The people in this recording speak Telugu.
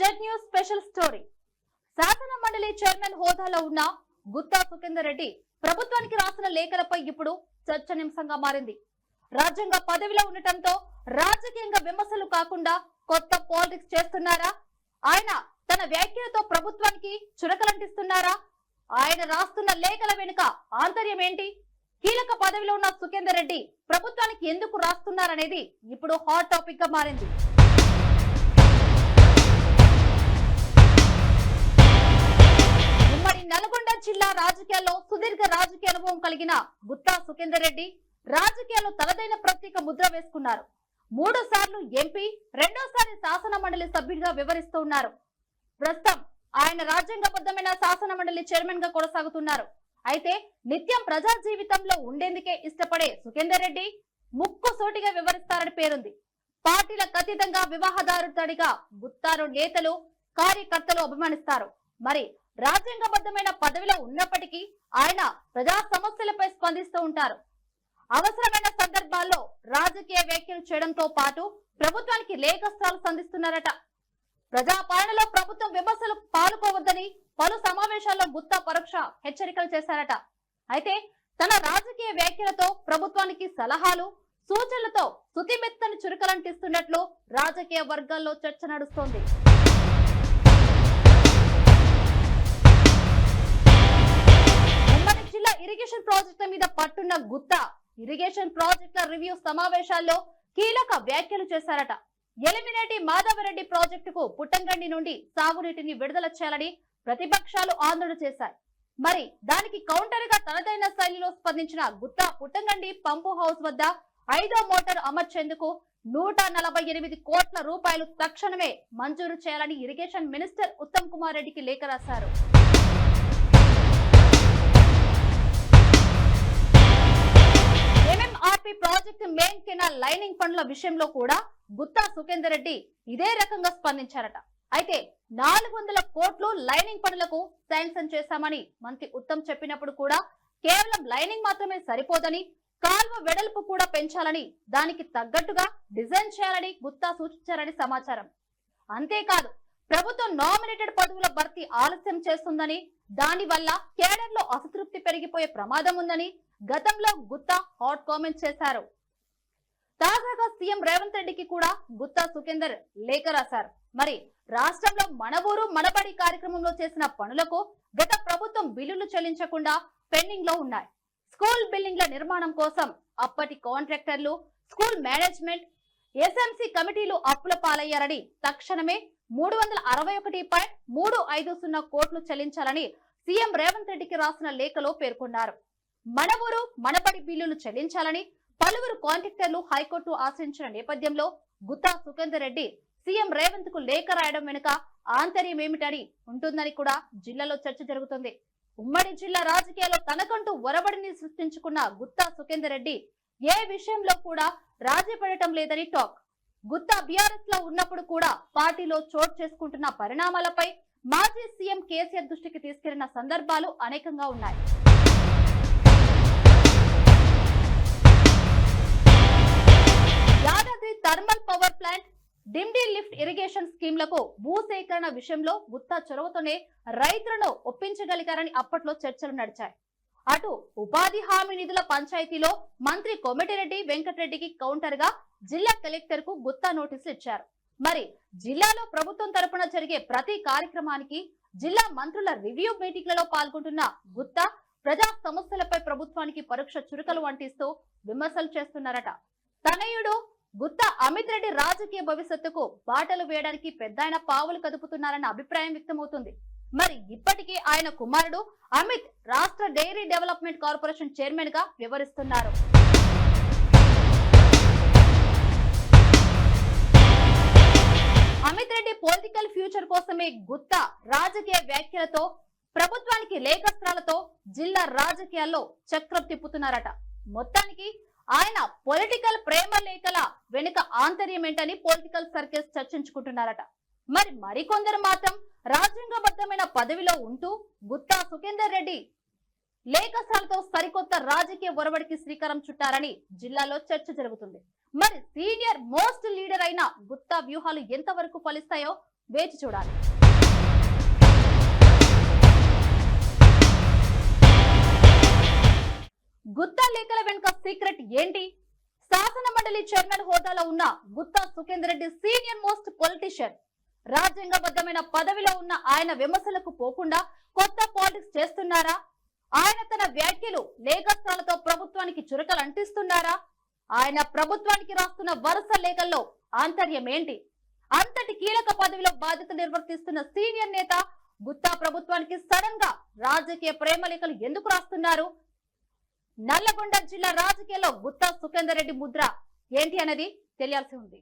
Z news special story. శాసన మండలి చైర్మన్ హోదాలో ఉన్న గుత్తా సుఖేందర్ రెడ్డి ప్రభుత్వానికి రాసిన లేఖలపై ఇప్పుడు చర్చనీయాంశంగా మారింది. రాజ్యాంగ పదవిలో ఉండటంతో రాజకీయంగా విమర్శలు కాకుండా కొత్త పాలిటిక్స్ చేస్తున్నారా? ఆయన తన వ్యాఖ్యలతో ప్రభుత్వానికి చురకలంటిస్తున్నారా ఆయన రాస్తున్న లేఖల వెనుక ఆంతర్యం ఏంటి? కీలక పదవిలో ఉన్న సుఖేందర్ రెడ్డి ప్రభుత్వానికి ఎందుకు రాస్తున్నారనేది ఇప్పుడు హాట్ టాపిక్గా మారింది. రాజకీయాల్లో సుదీర్ఘ రాజకీయ అనుభవం కలిగిన గుత్తా సుఖేందర్ రెడ్డి రాజకీయాల్లో తనదైన ప్రత్యేక ముద్ర వేసుకున్నారు. మూడు సార్లు ఎంపీ రెండోసారి శాసన మండలి సభ్యుడిగా వివరిస్తూ ఉన్నారు. ప్రస్తుతం ఆయన రాజ్యాంగబద్ధమైన శాసన మండలి చైర్మన్గా కొనసాగుతున్నారు. అయితే నిత్యం ప్రజా జీవితంలో ఉండేందుకే ఇష్టపడే సుఖేందర్ రెడ్డి ముక్కు సోటిగా వివరిస్తారని పేరుంది. పార్టీలకు అతీతంగా వివాహదారుడిగా గుత్తారు నేతలు కార్యకర్తలు అభిమానిస్తారు. మరి రాజ్యాంగబద్ధమైన పదవిలో ఉన్నప్పటికీ ఆయన ప్రజా సమస్యలపై స్పందిస్తూ ఉంటారు. అవసరమైన సందర్భాల్లో రాజకీయ వ్యాఖ్యలు చేయడంతో పాటు ప్రభుత్వానికి లేఖస్త్రాలు సంధిస్తున్నారట. ప్రజాపాలనలో ప్రభుత్వం విమర్శలు పాల్గొవద్దని పలు సమావేశాల్లో గుత్తా పరోక్ష హెచ్చరికలు చేశారట. అయితే తన రాజకీయ వ్యాఖ్యలతో ప్రభుత్వానికి సలహాలు సూచనలతో సుతిమెత్తని చురుకలంటిస్తున్నట్లు రాజకీయ వర్గాల్లో చర్చ నడుస్తోంది. ఉమ్మడి ఇరిగేషన్ ప్రాజెక్టుల మీద పట్టున్న గుత్త. ఇరిగేషన్ ప్రాజెక్టుల రివ్యూ సమావేశాల్లో కీలక వ్యాఖ్యలు చేశారట. ఎలిమినేటి మాధవరెడ్డి ప్రాజెక్టుకు పుట్టంగండి నుండి సాగునీటిని విడుదల చేయాలని ప్రతిపక్షాలు ఆందోళన చేశాయి. మరి దానికి కౌంటర్గా తనదైన శైలిలో స్పందించిన గుత్తా పుట్టంగండి పంపు హౌస్ వద్ద ఐదో మోటార్ అమర్చేందుకు నూట నలభై ఎనిమిది కోట్ల రూపాయలు తక్షణమే మంజూరు చేయాలని ఇరిగేషన్ మినిస్టర్ ఉత్తమ్ కుమార్ రెడ్డికి లేఖ రాశారు. కెనాల్ లైనింగ్ పనుల విషయంలో కూడా గుత్తా సుఖేందర్ రెడ్డి ఇదే రకంగా స్పందించారట. అయితే నాలుగు వందల కోట్లు లైనింగ్ పనులకు శాంక్షన్ చేశామని మంత్రి ఉత్తమ్ చెప్పినప్పుడు కూడా కేవలం లైనింగ్ మాత్రమే సరిపోదని కాల్వ వెడల్పు కూడా పెంచాలని దానికి తగ్గట్టుగా డిజైన్ చేయాలని గుత్తా సూచించారని సమాచారం. అంతేకాదు ప్రభుత్వం నామినేటెడ్ పదవుల భర్తీ ఆలస్యం చేస్తుందని దాని వల్ల కేడర్లో అసంతృప్తి పెరిగిపోయే ప్రమాదం ఉందని గతంలో గుత్తా హాట్ కామెంట్ చేశారు. సీఎం రేవంత్ రెడ్డికి కూడా గుత్తా సుఖేందర్ లేఖ రాశారు. మరి రాష్ట్రంలో మన ఊరు మనబడి కార్యక్రమంలో చేసిన పనులకు గత ప్రభుత్వం బిల్లులు చెల్లించకుండా పెండింగ్లో ఉన్నాయి. స్కూల్ బిల్డింగ్ల నిర్మాణం కోసం అప్పటి కాంట్రాక్టర్లు స్కూల్ మేనేజ్మెంట్ ఎస్ఎంసీ కమిటీలు అప్పుల పాలయ్యారని తక్షణమే మూడు వందల అరవై ఒకటి పాయింట్ మూడు ఐదు సున్నా కోట్లు చెల్లించాలని సీఎం రేవంత్ రెడ్డికి రాసిన లేఖలో పేర్కొన్నారు. మన ఊరు మనబడి బిల్లులు చెల్లించాలని పలువురు కాంట్రాక్టర్లు హైకోర్టు ఆశ్రయించిన నేపథ్యంలో గుత్తా సుఖేందర్ రెడ్డి సీఎం రేవంత్కు లేఖ రాయడం వెనుక ఆంతర్యం ఏమిటని ఉంటుందని కూడా జిల్లాలో చర్చ జరుగుతుంది. ఉమ్మడి జిల్లా రాజకీయాల్లో తనకంటూ ఒరబడిని సృష్టించుకున్న గుత్తా సుఖేందర్ రెడ్డి ఏ విషయంలో కూడా రాజీపడటం లేదని టాక్. గుత్తా బీఆర్ఎస్లో ఉన్నప్పుడు కూడా పార్టీలో చోటు చేసుకుంటున్న పరిణామాలపై మాజీ సీఎం కేసీఆర్ దృష్టికి తీసుకెళ్ళిన సందర్భాలు అనేకంగా ఉన్నాయి. Yadadri thermal power plant Dindi lift irrigation స్కీమ్లకు భూసేకరణ విషయంలో గుత్తా చొరవతోనే రైతులను ఒప్పించగలిగారని అప్పట్లో చర్చలు నడిచాయి. అటు ఉపాధి హామీ నిధుల పంచాయతీలో మంత్రి కోమటిరెడ్డి వెంకటరెడ్డికి కౌంటర్గా జిల్లా కలెక్టర్కు గుత్తా నోటీసులు ఇచ్చారు. మరి జిల్లాలో ప్రభుత్వం తరపున జరిగే ప్రతి కార్యక్రమానికి జిల్లా మంత్రుల రివ్యూ మీటింగ్లలో పాల్గొంటున్న గుత్తా ప్రజా సమస్యలపై ప్రభుత్వానికి పరోక్ష చురుకలు అంటిస్తూ విమర్శలు చేస్తున్నారట. తనయుడు గుత్తా అమిత్ రెడ్డి రాజకీయ భవిష్యత్తుకు బాటలు వేయడానికి పెద్దాయన పావులు కదుపుతున్నారన్న అభిప్రాయం వ్యక్తమవుతుంది. మరి ఇప్పటికీ ఆయన కుమారుడు అమిత్ రాష్ట్ర డైరీ డెవలప్మెంట్ కార్పొరేషన్ చైర్మన్గా వివరిస్తున్నారు అమిత్ రెడ్డి పొలిటికల్ ఫ్యూచర్ కోసమే గుత్తా రాజకీయ వ్యాఖ్యలతో ప్రభుత్వానికి లేఖస్త్రాలతో జిల్లా రాజకీయాల్లో చక్రం తిప్పుతున్నారట. మొత్తానికి ఆయన పొలిటికల్ ప్రేమ లేఖల వెనుక ఆంతర్యం ఏంటని పొలిటికల్ సర్కిల్స్ చర్చించుకుంటున్నారట. మరి మరికొందరు మాత్రం రాజ్యాంగబద్ధమైన పదవిలో ఉంటూ గుత్తా సుఖేందర్ రెడ్డి లేఖసాలతో సరికొత్త రాజకీయ ఒరవడికి శ్రీకారం చుట్టారని జిల్లాలో చర్చ జరుగుతుంది. మరి సీనియర్ మోస్ట్ లీడర్ అయిన గుత్తా వ్యూహాలు ఎంతవరకు ఫలిస్తాయో వేచి చూడాలి. గుత్తా లేఖల వెనుక సీక్రెట్ ఏంటి? శాసన మండలి చైర్మన్ హోదాలో ఉన్న Gutta Sukhender Reddy senior most politician. రాజ్యాంగబద్ధమైన పదవిలో ఉన్న ఆయన విమర్శలకు పోకుండా కొత్త పాలిటిక్స్ చేస్తున్నారా? ఆయన తన వ్యాఖ్యలు లేఖస్త్రాలతో ప్రభుత్వానికి చురకలు అంటిస్తున్నారా? ఆయన ప్రభుత్వానికి రాస్తున్న వరుస లేఖల్లో ఆంతర్యం ఏంటి? అంతటి కీలక పదవిలో బాధ్యత నిర్వర్తిస్తున్న సీనియర్ నేత గుత్తా ప్రభుత్వానికి సడన్గా రాజకీయ ప్రేమ లేఖలు ఎందుకు రాస్తున్నారు? నల్లగొండ జిల్లా రాజకీయాల్లో గుత్తా సుఖేందర్ రెడ్డి ముద్ర ఏంటి అనేది తెలియాల్సి ఉంది.